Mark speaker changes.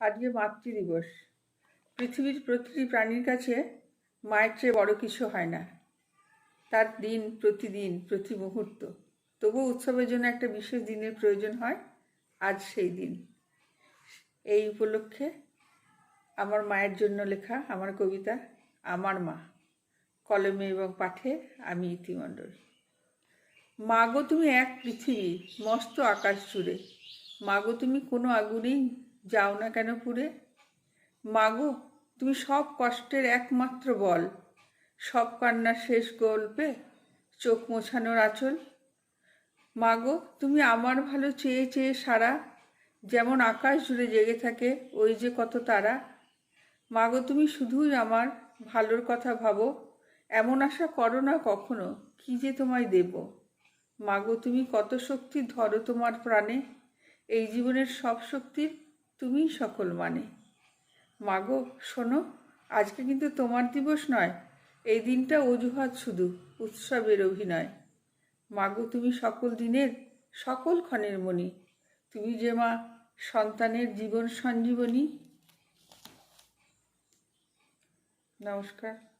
Speaker 1: আজকে মাতৃদিবস। পৃথিবীর প্রতিটি প্রাণীর কাছে মায়ের চেয়ে বড় কিছু হয় না। তার দিন প্রতিদিন, প্রতি মুহূর্ত। তবুও উৎসবের জন্য একটা বিশেষ দিনের প্রয়োজন হয় আজ সেই দিন। এই উপলক্ষে আমার মায়ের জন্য লেখা আমার কবিতা, আমার মা। কলমে এবং পাঠে আমি ইতিমণ্ডল। মাগো তুমি এক পৃথিবী, মস্ত আকাশ জুড়ে। মাগো তুমি কোনো আগুনেই যাও না কেন পুড়ে মাগো, তুমি সব কষ্টের একমাত্র বল। সব কান্নার শেষ গল্পে চোখ মোছানোর আচল। মাগো, তুমি আমার ভালো চেয়ে চেয়ে সারা, যেমন আকাশ জুড়ে জেগে থাকে ওই যে কত তারা। মাগো, তুমি শুধুই আমার ভালোর কথা ভাবো, এমন আশা করো না কখনো, কি যে তোমায় দেব। মাগো, তুমি কত শক্তি ধরো তোমার প্রাণে, এই জীবনের সব শক্তির তুমিই সকল মানে। মাগো, শোনো, আজকে কিন্তু তোমার দিবস নয়, এই দিনটা অজুহাত শুধু, উৎসবের অভিনয়। মাগো, তুমি সকল দিনের, সকল ক্ষণের মণি। তুমি যে মা, সন্তানের জীবন সঞ্জীবনী। নমস্কার।